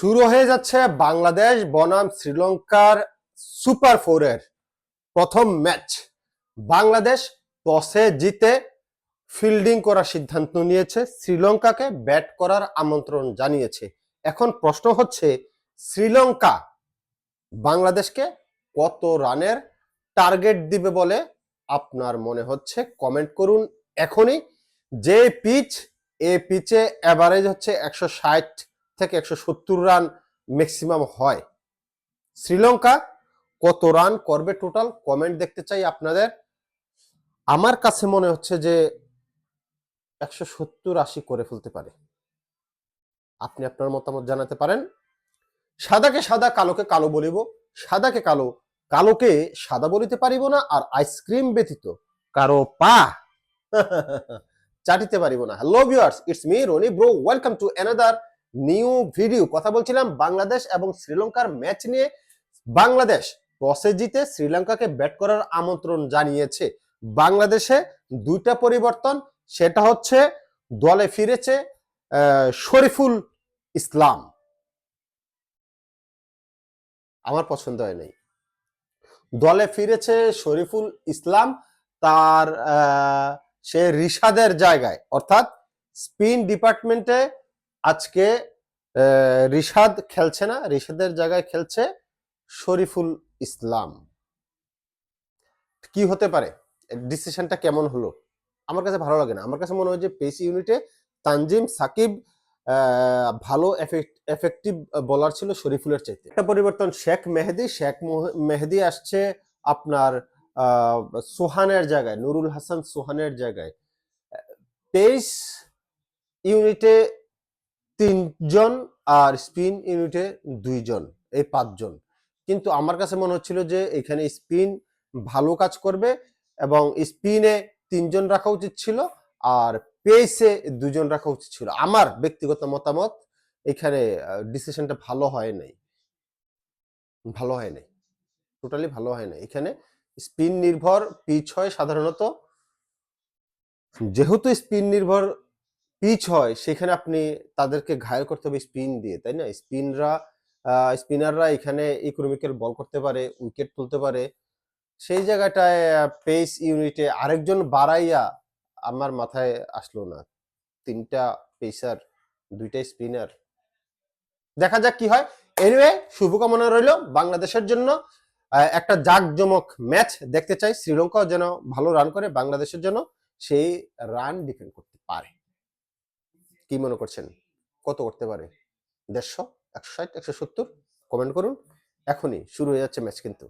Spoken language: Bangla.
শুরু হয়ে যাচ্ছে বাংলাদেশ, বনাম, শ্রীলঙ্কার সুপার ফোরের প্রথম ম্যাচ। বাংলাদেশ টসে জিতে ফিল্ডিং করার সিদ্ধান্ত নিয়েছে, শ্রীলঙ্কাকে ব্যাট করার আমন্ত্রণ জানিয়েছে। এখন প্রশ্ন হচ্ছে, শ্রীলঙ্কা বাংলাদেশকে কত রানের টার্গেট দিবে বলে আপনার মনে হচ্ছে? কমেন্ট করুন এখনই। যে পিচ, এ পিচে অ্যাভারেজ হচ্ছে একশো ষাট থেকে একশো সত্তর রান ম্যাক্সিমাম হয়। শ্রীলঙ্কা কত রান করবে টোটাল কমেন্ট দেখতে চাই আপনাদের। আমার কাছে মনে হচ্ছে যে একশো সত্তর আশি করে ফেলতে পারে। আপনি আপনার মতামত জানাতে পারেন। সাদাকে সাদা, কালোকে কালো বলিব। সাদাকে কালো, কালোকে সাদা বলিতে পারিব না আর আইসক্রিম ব্যতীত কারও পা চাটিতে পারিব না। Hello viewers it's me Rony bro welcome to another new video, কথা বলছিলাম বাংলাদেশ এবং শ্রীলঙ্কার ম্যাচ নিয়ে। বাংলাদেশ টসে জিতে শ্রীলঙ্কাকে ব্যাট করার আমন্ত্রণ জানিয়েছে। বাংলাদেশে দুইটা পরিবর্তন, সেটা হচ্ছে দলে ফিরেছে শরীফুল ইসলাম। আমার পছন্দ হয় নাই। দলে ফিরেছে শরীফুল ইসলাম, তার সে রিশাদের জায়গায়, অর্থাৎ স্পিন ডিপার্টমেন্টে আজকে রিশাদ খেলছে না, রিশাদের জায়গায় খেলছে শরীফুল ইসলাম। কি হতে পারে? ডিসিশনটা কেমন হলো? আমার কাছে ভালো লাগে না। আমার কাছে মনে হয় যে পেস ইউনিটে তানজিম, সাকিব ভালো এফেক্টিভ বলার ছিল শরীফুলের চাইতে। একটা পরিবর্তন, শেখ মেহেদি, শেখ মোহ- মেহেদি আসছে আপনার সোহানের জায়গায়, নুরুল হাসান সোহানের জায়গায়। পেস ইউনিটে তিনজন আর স্পিন ইউনিটে দুইজন, এই পাঁচজন। কিন্তু আমার কাছে মনে হচ্ছিল যে এখানে স্পিন ভালো কাজ করবে এবং স্পিনে তিনজন রাখা উচিত ছিল আর পেসে দুজন রাখা উচিত ছিল। আমার ব্যক্তিগত মতামত, এখানে ডিসিশনটা ভালো হয় নাই। ভালো হয় নাই। টোটালি ভালো হয় নাই। এখানে স্পিন নির্ভর পিচ হয় সাধারণত, যেহেতু স্পিন নির্ভর পিচ হয়, সেখানে আপনি তাদেরকে ঘায়ল করতে হবে স্পিন দিয়ে, তাই না? স্পিনরা স্পিনাররা এখানে ইকোনমিক্যাল বল করতে পারে, উইকেট তুলতে পারে। সেই জায়গাটায় পেস ইউনিটে আরেকজন বাড়াইয়া আমার মাথায় আসলো না। তিনটা পেসার, দুইটা স্পিনার। দেখা যাক কি হয়। এনিওয়ে শুভকামনা রইল বাংলাদেশের জন্য। একটা জাঁকজমক ম্যাচ দেখতে চাই। শ্রীলঙ্কাও যেন ভালো রান করে বাংলাদেশের জন্য, সেই রান ডিফেন্ড করতে পারে। কি মনে করছেন? কত করতে পারে? দেড়শো? একশো ষাট? একশো সত্তর? কমেন্ট করুন। এখনই শুরু হয়ে যাচ্ছে ম্যাচ কিন্তু।